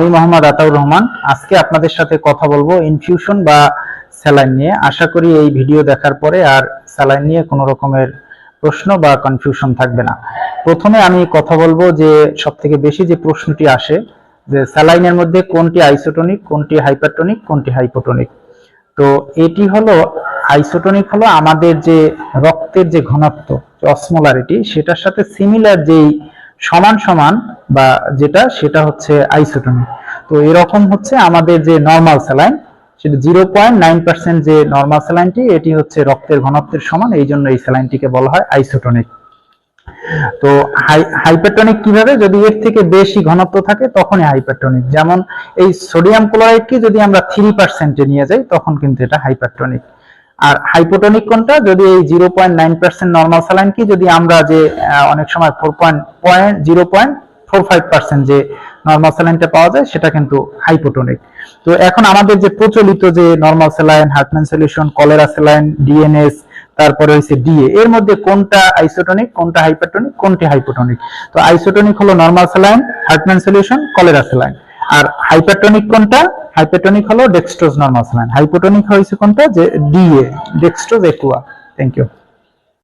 আমি মোহাম্মদ আতাউর রহমান। আজকে আপনাদের সাথে কথা বলব ইনফিউশন বা স্যালাইন নিয়ে। আশা করি এই ভিডিও দেখার পরে আর স্যালাইন নিয়ে কোনো রকমের প্রশ্ন বা কনফিউশন থাকবে না। প্রথমে আমি কথা বলব যে সব থেকে বেশি যে প্রশ্নটি আসে, যে স্যালাইনের মধ্যে কোনটি আইসোটনিক কোনটি হাইপারটনিক কোনটি হাইপোটনিক তো এটি হলো আইসোটনিক হলো আমাদের যে রক্তের যে ঘনত্ব অসমোলারিটি সেটার সাথে সিমিলার যেই সমান সমান বা যেটা, সেটা হচ্ছে আইসোটনিক তো এরকম হচ্ছে আমাদের যে নর্মাল স্যালাইন সেটা জিরো পয়েন্ট যে নর্মাল স্যালাইনটি এটি হচ্ছে রক্তের ঘনত্বের সমান, এই জন্য এই স্যালাইনটিকে বলা হয় আইসোটনিক তো হাইপারটনিক কীভাবে? যদি এর থেকে বেশি ঘনত্ব থাকে, তখনই হাইপারটনিক যেমন এই সোডিয়াম ক্লোরাইডকে যদি আমরা থ্রি পার্সেন্টে নিয়ে যাই, তখন কিন্তু এটা হাইপারটনিক আর হাইপোটনিক কোনটা? যদি এই zero point nine percent normal saline কি যদি আমরা যে অনেক সময় four point point zero point four five percent যে নর্মাল স্যালাইনটা পাওয়া যায়, সেটা কিন্তু হাইপোটনিক তো এখন আমাদের যে প্রচলিত যে normal saline Hartmann solution cholera saline DNS তারপরে হচ্ছে ডিএ এর মধ্যে কোনটা আইসোটনিক কোনটা হাইপারটনিক কোনটি হাইপোটনিক তো আইসোটনিক হলো normal saline Hartmann solution cholera saline আর হাইপারটনিক কোনটা? হাইপারটনিক হলো ডেক্সট্রোজ নর্মাল স্যালাইন হাইপোটনিক হয়েছে কোনটা? যে DA dextrose aqua thank you